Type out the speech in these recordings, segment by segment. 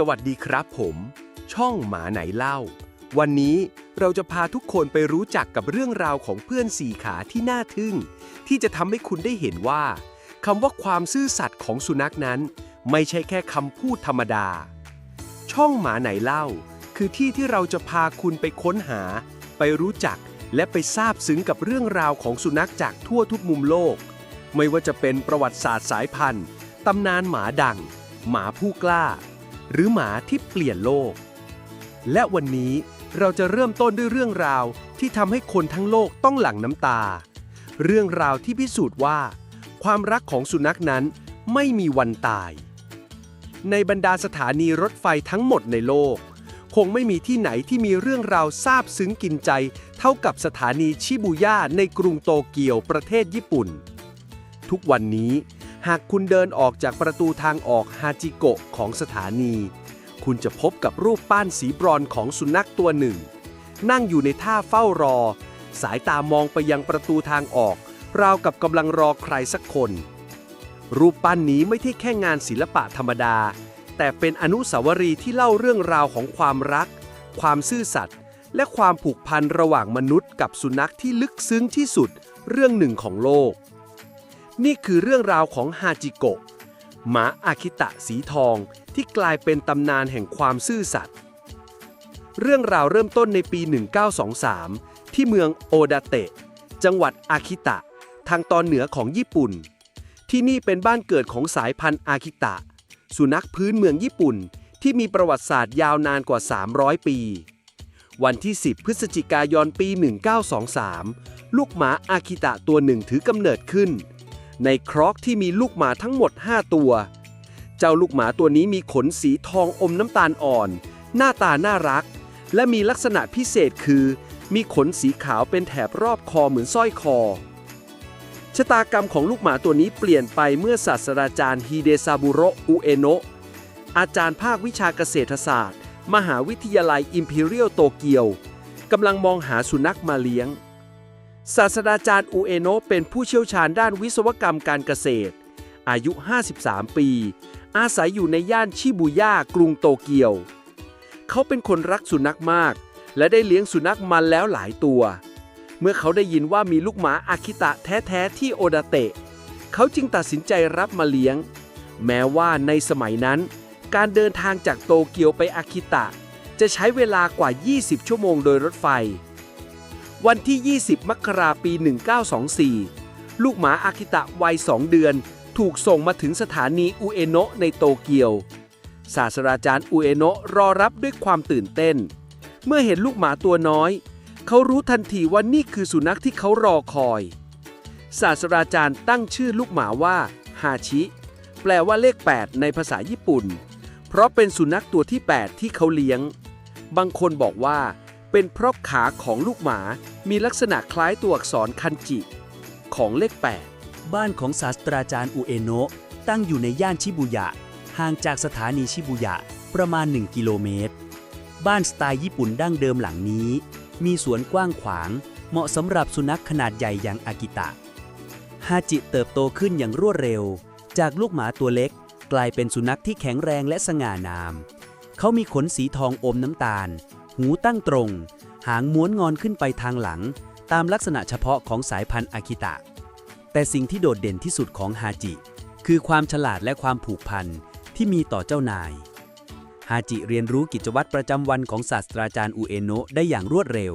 สวัสดีครับผม ช่องหมาไหนเล่า วันนี้เราจะพาทุกคนไปรู้จักกับเรื่องราวของเพื่อนสี่ขาที่น่าทึ่ง ที่จะทำให้คุณได้เห็นว่าคำว่าความซื่อสัตย์ของสุนัขนั้น ไม่ใช่แค่คำพูดธรรมดา ช่องหมาไหนเล่า คือที่ที่เราจะพาคุณไปค้นหา ไปรู้จักและไปซาบซึ้งกับเรื่องราวของสุนัขจากทั่วทุกมุมโลก ไม่ว่าจะเป็นประวัติศาสตร์สายพันธุ์ตำนานหมาดัง หมาผู้กล้า หรือหมาที่เปลี่ยนโลก และวันนี้เราจะเริ่มต้นด้วยเรื่องราวที่ทำให้คนทั้งโลกต้องหลั่งน้ำตา เรื่องราวที่พิสูจน์ว่า ความรักของสุนัขนั้นไม่มีวันตาย ในบรรดาสถานีรถไฟทั้งหมดในโลก คงไม่มีที่ไหนที่มีเรื่องราวซาบซึ้งกินใจ เท่ากับสถานีชิบูย่าในกรุงโตเกียวประเทศญี่ปุ่น ทุกวันนี้ หากคุณเดินออกจากประตูทางออกฮาจิโกะของสถานี คุณจะพบกับรูปปั้นสีบรอนของสุนัขตัวหนึ่ง นั่งอยู่ในท่าเฝ้ารอ สายตามองไปยังประตูทางออก ราวกับกำลังรอใครสักคน รูปปั้นนี้ไม่ใช่แค่งานศิลปะธรรมดา แต่เป็นอนุสาวรีย์ที่เล่าเรื่องราวของความรัก ความซื่อสัตย์และความผูกพันระหว่างมนุษย์กับสุนัขที่ลึกซึ้งที่สุดเรื่องหนึ่งของโลก นี่คือเรื่องราวของฮาจิโกะหมาอาคิตะสีทองที่กลายเป็นตำนานแห่งความซื่อสัตย์เรื่องราวเริ่มต้นในปี 1923 ที่เมืองโอดาเตะ จังหวัดอาคิตะ ทางตอนเหนือของญี่ปุ่น ที่นี่เป็นบ้านเกิดของสายพันธุ์อาคิตะ สุนัขพื้นเมืองญี่ปุ่น ที่มีประวัติศาสตร์ยาวนานกว่า 300 ปี วันที่ 10 พฤศจิกายนปี 1923 ลูกหมาอาคิตะตัวหนึ่งถือกำเนิดขึ้น ในครอกที่มีลูกหมาทั้งหมด 5 ตัว เจ้าลูกหมาตัวนี้มีขนสีทองอมน้ำตาลอ่อน หน้าตาน่ารัก และมีลักษณะพิเศษคือ มีขนสีขาวเป็นแถบรอบคอเหมือนสร้อยคอ ชะตากรรมของลูกหมาตัวนี้เปลี่ยนไปเมื่อศาสตราจารย์ฮิเดซาบุโรอุเอโนะอาจารย์ภาควิชาเกษตรศาสตร์ มหาวิทยาลัยอิมพีเรียลโตเกียวกำลังมองหาสุนัขมาเลี้ยง ศาสตราจารย์อุเอโนะเป็นผู้เชี่ยวชาญด้านวิศวกรรมการเกษตร อายุ 53 ปี อาศัยอยู่ในย่านชิบูย่ากรุงโตเกียว เขาเป็นคนรักสุนัขมาก และได้เลี้ยงสุนัขมันแล้วหลายตัว เมื่อเขาได้ยินว่ามีลูกหมาอาคิตะแท้ ๆ ที่โอดาเตะ เขาจึงตัดสินใจรับมาเลี้ยง แม้ว่าในสมัยนั้น การเดินทางจากโตเกียวไปอาคิตะ จะใช้เวลากว่า 20 ชั่วโมงโดยรถไฟ วันที่ 20 มกราปี 1924 ลูกหมาอาคิตะวัย 2 เดือน ถูกส่งมาถึงสถานีอุเอโนะในโตเกียว ศาสตราจารย์อุเอโนะรอรับด้วยความตื่นเต้น เมื่อเห็นลูกหมาตัวน้อย เขารู้ทันทีว่านี่คือสุนัขที่เขารอคอย ศาสตราจารย์ตั้งชื่อลูกหมาว่าฮาชิ แปลว่าเลข 8 ในภาษาญี่ปุ่น เพราะเป็นสุนัขตัวที่ 8 ที่เขาเลี้ยง บางคนบอกว่า เป็นเพราะขาของลูกหมามีลักษณะคล้ายตัวอักษรคันจิ ของเลข 8 บ้านของศาสตราจารย์อุเอโนะตั้งอยู่ในย่านชิบุยะ ห่างจากสถานีชิบุยะประมาณ 1 กิโลเมตร บ้านสไตล์ญี่ปุ่นดั้งเดิมหลังนี้ มีสวนกว้างขวาง เหมาะสำหรับสุนัขขนาดใหญ่อย่างอากิตะ ฮาจิเติบโตขึ้นอย่างรวดเร็ว จากลูกหมาตัวเล็ก กลายเป็นสุนัขที่แข็งแรงและสง่างาม เขามีขนสีทองอมน้ำตาล หูตั้งตรง หางม้วนงอนขึ้นไปทางหลัง ตามลักษณะเฉพาะของสายพันธุ์อากิตะ แต่สิ่งที่โดดเด่นที่สุดของฮาจิ คือความฉลาดและความผูกพันที่มีต่อเจ้านาย ฮาจิเรียนรู้กิจวัตรประจำวันของศาสตราจารย์อุเอโนะได้อย่างรวดเร็ว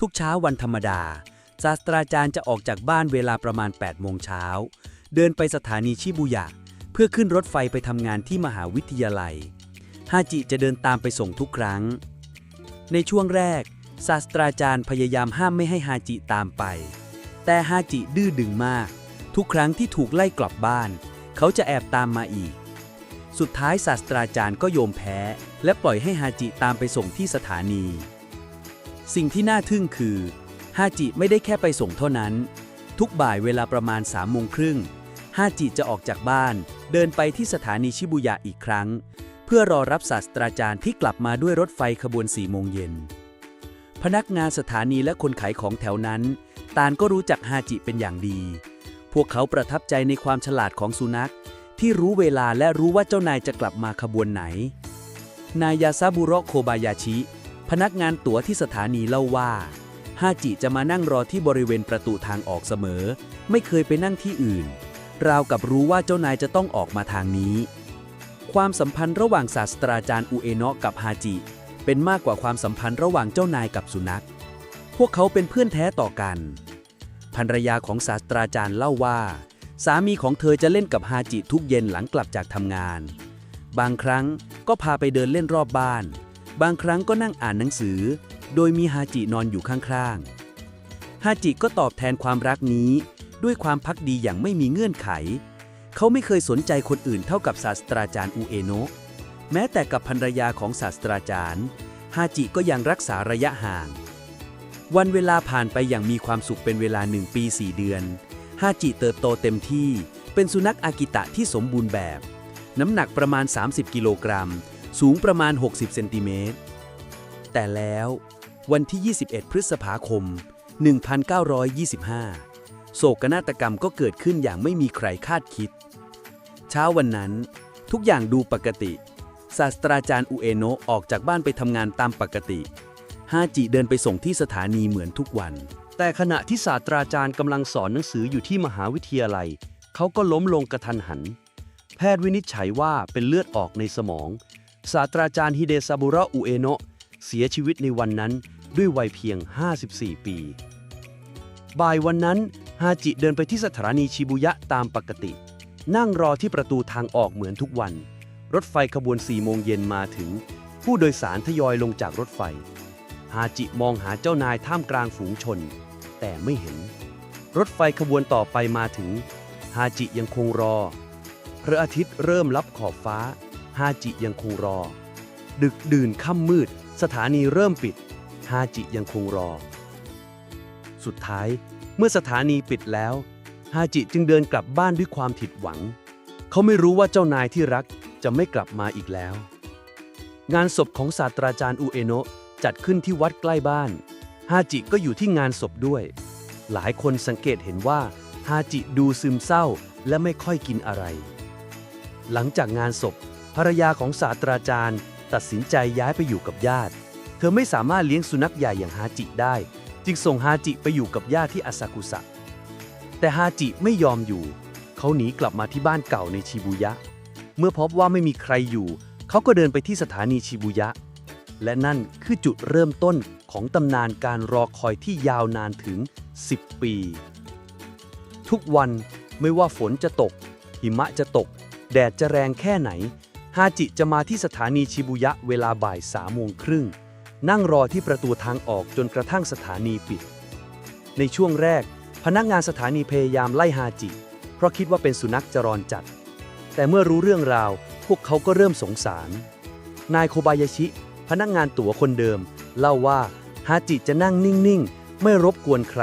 ทุกเช้าวันธรรมดา ศาสตราจารย์จะออกจากบ้านเวลาประมาณ 8 โมงเช้า เดินไปสถานีชิบุยะ เพื่อขึ้นรถไฟไปทำงานที่มหาวิทยาลัย ฮาจิจะเดินตามไปส่งทุกครั้ง ในช่วงแรก ศาสตราจารย์พยายามห้ามไม่ให้ฮาจิตามไป แต่ฮาจิดื้อดึงมาก ทุกครั้งที่ถูกไล่กลับบ้าน เขาจะแอบตามมาอีก สุดท้ายศาสตราจารย์ก็โยมแพ้ และปล่อยให้ฮาจิตามไปส่งที่สถานี สิ่งที่น่าทึ่งคือฮาจิไม่ได้แค่ไปส่งเท่านั้น ทุกบ่ายเวลาประมาณ3ามโมงครึ่งฮาจิจะออกจากบ้าน เดินไปที่สถานีชิบุยะอีกครั้ง เพื่อรอรับศาสตราจารย์ที่กลับมาด้วยรถไฟขบวน4โมงเย็น พนักงานสถานีและคนขายของแถวนั้น ตางก็รู้จักฮาจิเป็นอย่างดี พวกเขาประทับใจในความฉลาดของสุนัข ที่รู้เวลาและรู้ว่าเจ้านายจะกลับมาขบวนไหน นายาซาบุโระโคบายาชิ พนักงานตั๋วที่สถานีเล่าว่าฮาจิจะมานั่งรอที่บริเวณประตูทางออกเสมอ ไม่เคยไปนั่งที่อื่น ราวกับรู้ว่าเจ้านายจะต้องออกมาทางนี้ ความสัมพันธ์ระหว่างศาสตราจารย์อุเอโนะกับฮาจิ เป็นมากกว่าความสัมพันธ์ระหว่างเจ้านายกับสุนัข พวกเขาเป็นเพื่อนแท้ต่อกัน ภรรยาของศาสตราจารย์เล่าว่า สามีของเธอจะเล่นกับฮาจิทุกเย็นหลังกลับจากทำงาน บางครั้งก็พาไปเดินเล่นรอบบ้าน บางครั้งก็นั่งอ่านหนังสือ โดยมีฮาจินอนอยู่ข้างๆฮาจิก็ตอบแทนความรักนี้ ด้วยความพักดีอย่างไม่มีเงื่อนไข เขาไม่เคยสนใจคนอื่นเท่ากับศาสตราจารย์อุเอโนะแม้แต่กับภรรยาของศาสตราจารย์ ฮาจิก็ยังรักษาระยะห่าง วันเวลาผ่านไปอย่างมีความสุขเป็นเวลาหนึ่งปี 4 เดือน ฮาจิเติบโตเต็มที่ เป็นสุนัขอากิตะที่สมบูรณ์แบบ น้ำหนักประมาณ 30 กิโลกรัม สูงประมาณ 60 เซนติเมตร แต่แล้ววันที่ 21 พฤษภาคม 1925 โศกนาฏกรรมก็เกิดขึ้นอย่างไม่มีใครคาดคิด เช้าวันนั้น ทุกอย่างดูปกติ ศาสตราจารย์อุเอโนะออกจากบ้านไปทำงานตามปกติ ฮาจิเดินไปส่งที่สถานีเหมือนทุกวัน แต่ขณะที่ศาสตราจารย์กำลังสอนหนังสืออยู่ที่มหาวิทยาลัย เขาก็ล้มลงกระทันหัน แพทย์วินิจฉัยว่าเป็นเลือดออกในสมอง ศาสตราจารย์ฮิเดซาบุระอุเอโนะเสียชีวิตในวันนั้นด้วยวัยเพียง 54 ปี บ่ายวันนั้นฮาจิเดินไปที่สถานีชิบุยะตามปกติ นั่งรอที่ประตูทางออกเหมือนทุกวัน รถไฟขบวน4โมงเย็นมาถึง ผู้โดยสารทยอยลงจากรถไฟ ฮาจิมองหาเจ้านายท่ามกลางฝูงชน แต่ไม่เห็น รถไฟขบวนต่อไปมาถึง ฮาจิยังคงรอ พระอาทิตย์เริ่มลับขอบฟ้า ฮาจิยังคงรอ ดึกดื่นค่ำมืด สถานีเริ่มปิด ฮาจิยังคงรอ สุดท้าย เมื่อสถานีปิดแล้ว ฮาจิจึงเดินกลับบ้านด้วยความผิดหวัง เขาไม่รู้ว่าเจ้านายที่รักจะไม่กลับมาอีกแล้ว งานศพของศาสตราจารย์อุเอโนะจัดขึ้นที่วัดใกล้บ้าน ฮาจิก็อยู่ที่งานศพด้วย หลายคนสังเกตเห็นว่าฮาจิดูซึมเศร้าและไม่ค่อยกินอะไร หลังจากงานศพ ภรรยาของศาสตราจารย์ ตัดสินใจย้ายไปอยู่กับญาติ เธอไม่สามารถเลี้ยงสุนัขใหญ่อย่างฮาจิได้ จึงส่งฮาจิไปอยู่กับญาติที่อาซากุสะ แต่ฮาจิไม่ยอมอยู่ เขาหนีกลับมาที่บ้านเก่าในชิบูยะ เมื่อพบว่าไม่มีใครอยู่ เขาก็เดินไปที่สถานีชิบูยะ และนั่นคือจุดเริ่มต้นของตำนานการรอคอยที่ยาวนานถึง 10 ปี ทุกวันไม่ว่าฝนจะตก หิมะจะตก แดดจะแรงแค่ไหน ฮาจิจะมาที่สถานีชิบุยะเวลาบ่ายสามโมงครึ่ง นั่งรอที่ประตูทางออกจนกระทั่งสถานีปิด ในช่วงแรก พนักงานสถานีพยายามไล่ฮาจิ เพราะคิดว่าเป็นสุนัขจรจัด แต่เมื่อรู้เรื่องราว พวกเขาก็เริ่มสงสาร นายโคบายาชิ พนักงานตั๋วคนเดิม เล่าว่าฮาจิจะนั่งนิ่ง ๆ ไม่รบกวนใคร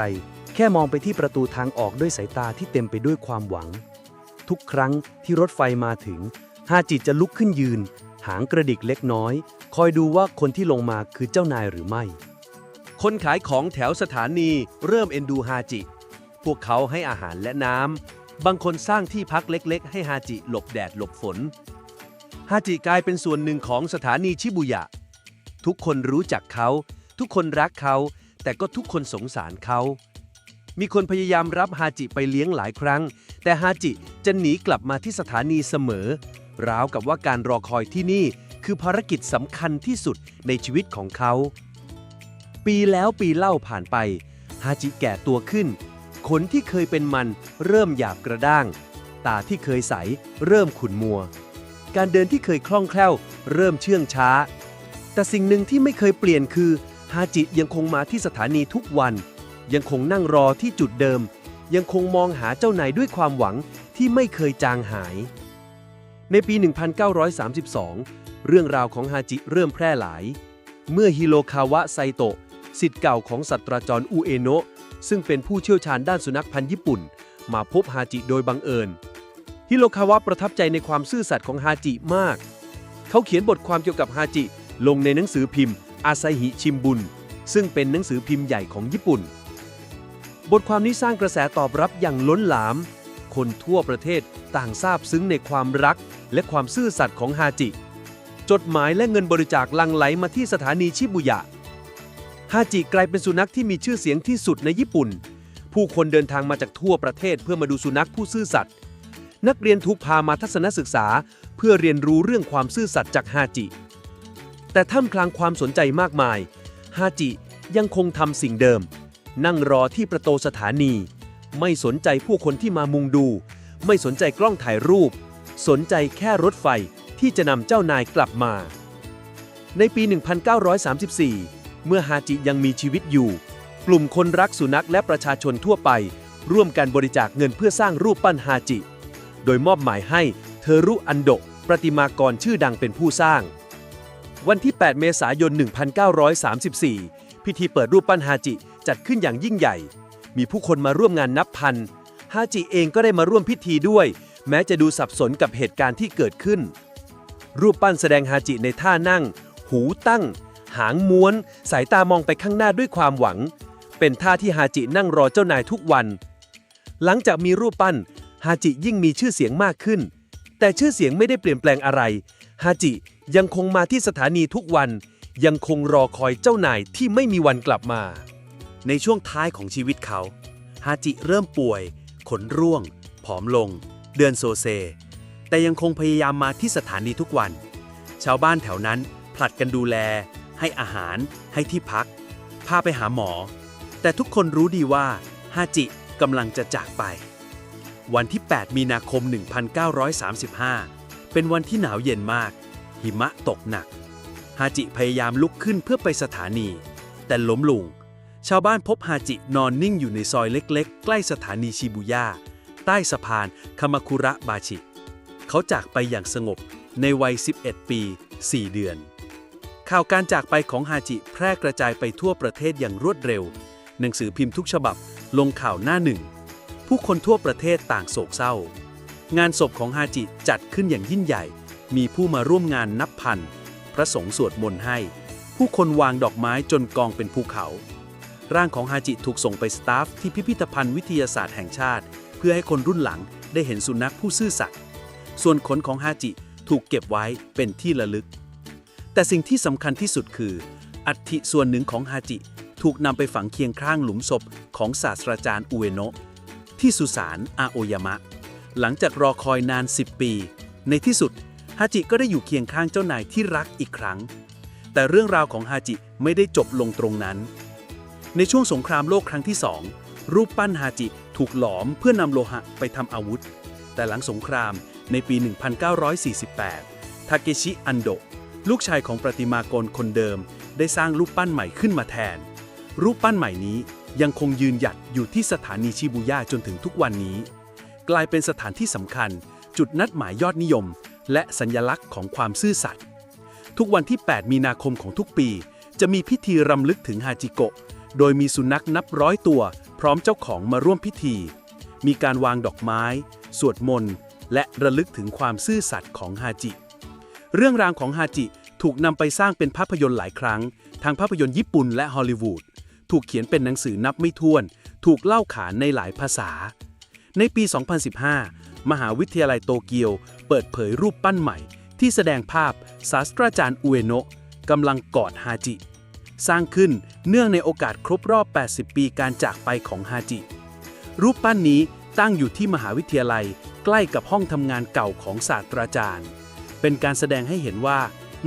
แค่มองไปที่ประตูทางออกด้วยสายตาที่เต็มไปด้วยความหวัง ทุกครั้งที่รถไฟมาถึงฮาจิจะลุกขึ้นยืน หางกระดิกเล็กน้อย คอยดูว่าคนที่ลงมาคือเจ้านายหรือไม่ คนขายของแถวสถานีเริ่มเอ็นดูฮาจิ พวกเขาให้อาหารและน้ำ บางคนสร้างที่พักเล็กๆ ให้ฮาจิหลบแดดหลบฝน ฮาจิกลายเป็นส่วนหนึ่งของสถานีชิบุยะ ทุกคนรู้จักเขา ทุกคนรักเขา แต่ก็ทุกคนสงสารเขา มีคนพยายามรับฮาจิไปเลี้ยงหลายครั้ง แต่ฮาจิจะหนีกลับมาที่สถานีเสมอ ราวกับว่าการรอคอยที่นี่คือภารกิจสำคัญที่สุดในชีวิตของเขา ปีแล้วปีเล่าผ่านไป ฮาจิแก่ตัวขึ้น ขนที่เคยเป็นมันเริ่มหยาบกระด้าง ตาที่เคยใสเริ่มขุ่นมัว การเดินที่เคยคล่องแคล่ว เริ่มเชื่องช้า แต่สิ่งหนึ่งที่ไม่เคยเปลี่ยนคือฮาจิยังคงมาที่สถานีทุกวัน ยังคงนั่งรอที่จุดเดิม ยังคงมองหาเจ้านายด้วยความหวังที่ไม่เคยจางหาย ในปี 1932 เรื่องราวของฮาจิเริ่มแพร่หลาย เมื่อฮิโรคาวะไซโตะสิทธิ์เก่าของศาสตราจารย์อุเอโนะ ซึ่งเป็นผู้เชี่ยวชาญด้านสุนัขพันธุ์ญี่ปุ่น มาพบฮาจิโดยบังเอิญ ฮิโรคาวะประทับใจในความซื่อสัตย์ของฮาจิมาก เขาเขียนบทความเกี่ยวกับฮาจิ ลงในหนังสือพิมพ์ อาไซฮิชิมบุน ซึ่งเป็นหนังสือพิมพ์ใหญ่ของญี่ปุ่น บทความนี้สร้างกระแสตอบรับอย่างล้นหลาม คนทั่วประเทศต่างซาบซึ้งในความรัก และความซื่อสัตย์ของฮาจิ จดหมายและเงินบริจาคลังไหลมาที่สถานีชิบุยะ ฮาจิกลายเป็นสุนัขที่มีชื่อเสียงที่สุดในญี่ปุ่น ผู้คนเดินทางมาจากทั่วประเทศเพื่อมาดูสุนัขผู้ซื่อสัตย์นักเรียนถูกพามาทัศนศึกษา เพื่อเรียนรู้เรื่องความซื่อสัตย์จากฮาจิ แต่ท่ามกลางความสนใจมากมายฮาจิยังคงทำสิ่งเดิม นั่งรอที่ประตูสถานี ไม่สนใจผู้คนที่มามุงดู ไม่สนใจกล้องถ่ายรูป สนใจแค่รถไฟที่จะนำเจ้านายกลับมา ในปี 1934 เมื่อฮาจิยังมีชีวิตอยู่ กลุ่มคนรักสุนัขและประชาชนทั่วไป ร่วมกันบริจาคเงินเพื่อสร้างรูปปั้นฮาจิ โดยมอบหมายให้เทอรุอันโดะประติมากรชื่อดังเป็นผู้สร้าง วันที่ 8 เมษายน 1934 พิธีเปิดรูปปั้นฮาจิจัดขึ้นอย่างยิ่งใหญ่ มีผู้คนมาร่วมงานนับพันฮาจิเองก็ได้มาร่วมพิธีด้วย แม้จะดูสับสนกับเหตุการณ์ที่เกิดขึ้น รูปปั้นแสดงฮาจิในท่านั่ง หูตั้ง หางม้วน สายตามองไปข้างหน้าด้วยความหวัง เป็นท่าที่ฮาจินั่งรอเจ้านายทุกวัน หลังจากมีรูปปั้น ฮาจิยิ่งมีชื่อเสียงมากขึ้น แต่ชื่อเสียงไม่ได้เปลี่ยนแปลงอะไร ฮาจิยังคงมาที่สถานีทุกวัน ยังคงรอคอยเจ้านายที่ไม่มีวันกลับมา ในช่วงท้ายของชีวิตเขา ฮาจิเริ่มป่วย ขนร่วง ผอมลง เดินโซเซ แต่ยังคงพยายามมาที่สถานีทุกวัน ชาวบ้านแถวนั้นผลัดกันดูแล ให้อาหาร ให้ที่พัก พาไปหาหมอ แต่ทุกคนรู้ดีว่าฮาจิกำลังจะจากไป วันที่ 8 มีนาคม 1935 เป็นวันที่หนาวเย็นมาก หิมะตกหนัก ฮาจิพยายามลุกขึ้นเพื่อไปสถานี แต่ล้มลง ชาวบ้านพบฮาจินอนนิ่งอยู่ในซอยเล็กๆ ใกล้สถานีชิบุย่า ใต้สะพานคามาคุระบาชิ เขาจากไปอย่างสงบในวัย 11 ปี 4 เดือน ข่าวการจากไปของฮาจิแพร่กระจายไปทั่วประเทศอย่างรวดเร็ว หนังสือพิมพ์ทุกฉบับลงข่าวหน้าหนึ่ง ผู้คนทั่วประเทศต่างโศกเศร้า งานศพของฮาจิจัดขึ้นอย่างยิ่งใหญ่ มีผู้มาร่วมงานนับพัน พระสงฆ์สวดมนต์ให้ ผู้คนวางดอกไม้จนกองเป็นภูเขา ร่างของฮาจิถูกส่งไปสตาฟที่พิพิธภัณฑ์วิทยาศาสตร์แห่งชาติ เพื่อให้คนรุ่นหลังได้เห็นสุนัขผู้ซื่อสัตย์ ส่วนขนของฮาจิถูกเก็บไว้เป็นที่ระลึก แต่สิ่งที่สำคัญที่สุดคือ อัฐิส่วนหนึ่งของฮาจิ ถูกนำไปฝังเคียงข้างหลุมศพของศาสตราจารย์อุเอโนะที่สุสานอาโอยามะ หลังจากรอคอยนาน 10 ปี ในที่สุดฮาจิก็ได้อยู่เคียงข้างเจ้านายที่รักอีกครั้ง แต่เรื่องราวของฮาจิไม่ได้จบลงตรงนั้น ในช่วงสงครามโลกครั้งที่สองรูปปั้นฮาจิถูกหลอมเพื่อนำโลหะไปทำอาวุธ แต่หลังสงครามในปี 1948 ทาเกชิ อันโด ลูกชายของประติมากรคนเดิม ได้สร้างรูปปั้นใหม่ขึ้นมาแทน รูปปั้นใหม่นี้ยังคงยืนหยัดอยู่ที่สถานีชิบูย่าจนถึงทุกวันนี้ กลายเป็นสถานที่สำคัญ จุดนัดหมายยอดนิยม และสัญลักษณ์ของความซื่อสัตย์ทุกวันที่ 8 มีนาคมของทุกปี จะมีพิธีรำลึกถึงฮาจิโกะ โดยมีสุนัขนับร้อยตัว พร้อมเจ้าของมาร่วมพิธี มีการวางดอกไม้ สวดมนต์ และระลึกถึงความซื่อสัตย์ของฮาจิ เรื่องราวของฮาจิถูกนำไปสร้างเป็นภาพยนตร์หลายครั้งทางภาพยนตร์ญี่ปุ่นและฮอลลีวูด ถูกเขียนเป็นหนังสือนับไม่ถ้วน ถูกเล่าขานในหลายภาษา ในปี 2015 มหาวิทยาลัยโตเกียว เปิดเผยรูปปั้นใหม่ ที่แสดงภาพศาสตราจารย์อุเอโนะกำลังกอดฮาจิ สร้างขึ้นเนื่องในโอกาสครบรอบ 80 ปีการจากไปของฮาจิ รูปปั้นนี้ตั้งอยู่ที่มหาวิทยาลัยใกล้กับห้องทำงานเก่าของศาสตราจารย์ เป็นการแสดงให้เห็นว่า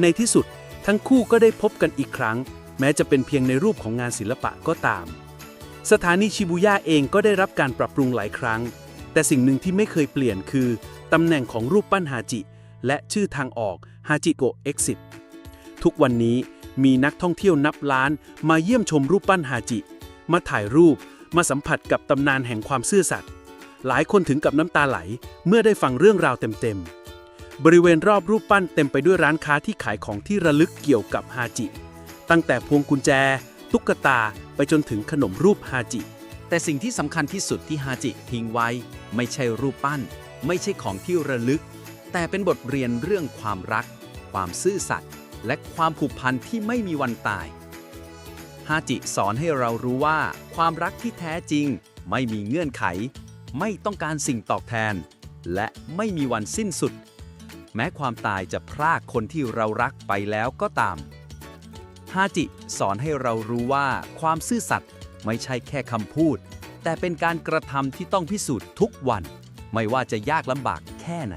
ในที่สุดทั้งคู่ก็ได้พบกันอีกครั้ง แม้จะเป็นเพียงในรูปของงานศิลปะก็ตาม สถานีชิบูย่าเองก็ได้รับการปรับปรุงหลายครั้ง แต่สิ่งหนึ่งที่ไม่เคยเปลี่ยนคือ ตำแหน่งของรูปปั้นฮาจิ และชื่อทางออกฮาจิโกเอ็กซิตทุกวันนี้มีนักท่องเที่ยวนับล้านมาเยี่ยมชมรูปปั้นฮาจิ มาถ่ายรูป มาสัมผัสกับตำนานแห่งความซื่อสัตย์หลายคนถึงกับน้ำตาไหลเมื่อได้ฟังเรื่องราวเต็มๆ บริเวณรอบรูปปั้นเต็มไปด้วยร้านค้าที่ขายของที่ระลึกเกี่ยวกับฮาจิ ตั้งแต่พวงกุญแจ ตุ๊กตาไปจนถึงขนมรูปฮาจิ แต่สิ่งที่สำคัญที่สุดที่ฮาจิทิ้งไว้ ไม่ใช่รูปปั้น ไม่ใช่ของที่ระลึก แต่เป็นบทเรียนเรื่องความรัก ความซื่อสัตย์และความผูกพันที่ไม่มีวันตายฮาจิสอนให้เรารู้ว่า ความรักที่แท้จริง ไม่มีเงื่อนไข ไม่ต้องการสิ่งตอบแทน และไม่มีวันสิ้นสุด แม้ความตายจะพรากคนที่เรารักไปแล้วก็ตาม ฮาจิสอนให้เรารู้ว่าความซื่อสัตย์ไม่ใช่แค่คำพูด แต่เป็นการกระทำที่ต้องพิสูจน์ทุกวัน ไม่ว่าจะยากลำบากแค่ไหน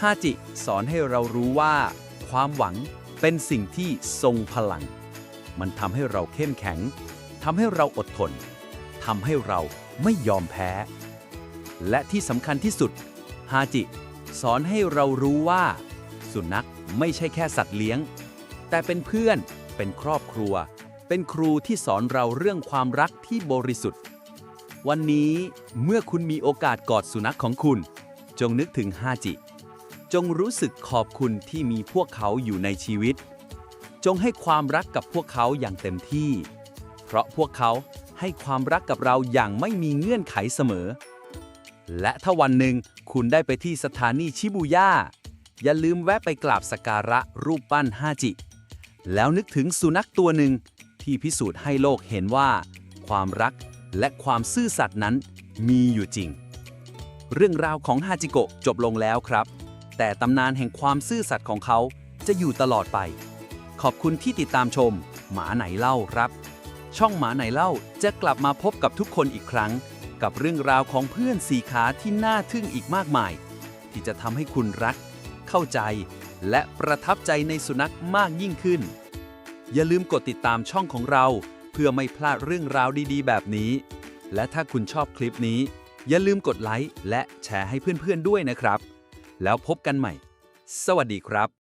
ฮาจิสอนให้เรารู้ว่า ความหวังเป็นสิ่งที่ทรงพลัง มันทำให้เราเข้มแข็งทำให้เราอดทนทำให้เราไม่ยอมแพ้ และที่สำคัญที่สุด ฮาจิ สอนให้เรารู้ว่า สุนัขไม่ใช่แค่สัตว์เลี้ยง แต่เป็นเพื่อน เป็นครอบครัว เป็นครูที่สอนเราเรื่องความรักที่บริสุทธิ์ วันนี้เมื่อคุณมีโอกาสกอดสุนัขของคุณ จงนึกถึงฮาจิ จงรู้สึกขอบคุณที่มีพวกเขาอยู่ในชีวิต จงให้ความรักกับพวกเขาอย่างเต็มที่ เพราะพวกเขาให้ความรักกับเราอย่างไม่มีเงื่อนไขเสมอ และถ้าวันหนึ่ง คุณได้ไปที่สถานีชิบูย่า อย่าลืมแวะไปกราบสักการะรูปปั้นฮาจิ แล้วนึกถึงสุนัขตัวหนึ่งที่พิสูจน์ให้โลกเห็นว่า ความรักและความซื่อสัตย์นั้นมีอยู่จริง เรื่องราวของฮาจิโกะจบลงแล้วครับ แต่ตำนานแห่งความซื่อสัตย์ของเขาจะอยู่ตลอดไป ขอบคุณที่ติดตามชม หมาไหนเล่าครับ ช่องหมาไหนเล่าจะกลับมาพบกับทุกคนอีกครั้ง กับเรื่องราวของเพื่อนสีขาที่น่าทึ่งอีกมากมาย ที่จะทำให้คุณรัก เข้าใจ และประทับใจในสุนัขมากยิ่งขึ้น อย่าลืมกดติดตามช่องของเรา เพื่อไม่พลาดเรื่องราวดีๆ แบบนี้ และถ้าคุณชอบคลิปนี้ อย่าลืมกดไลค์และแชร์ให้เพื่อนๆด้วยนะครับ แล้วพบกันใหม่ สวัสดีครับ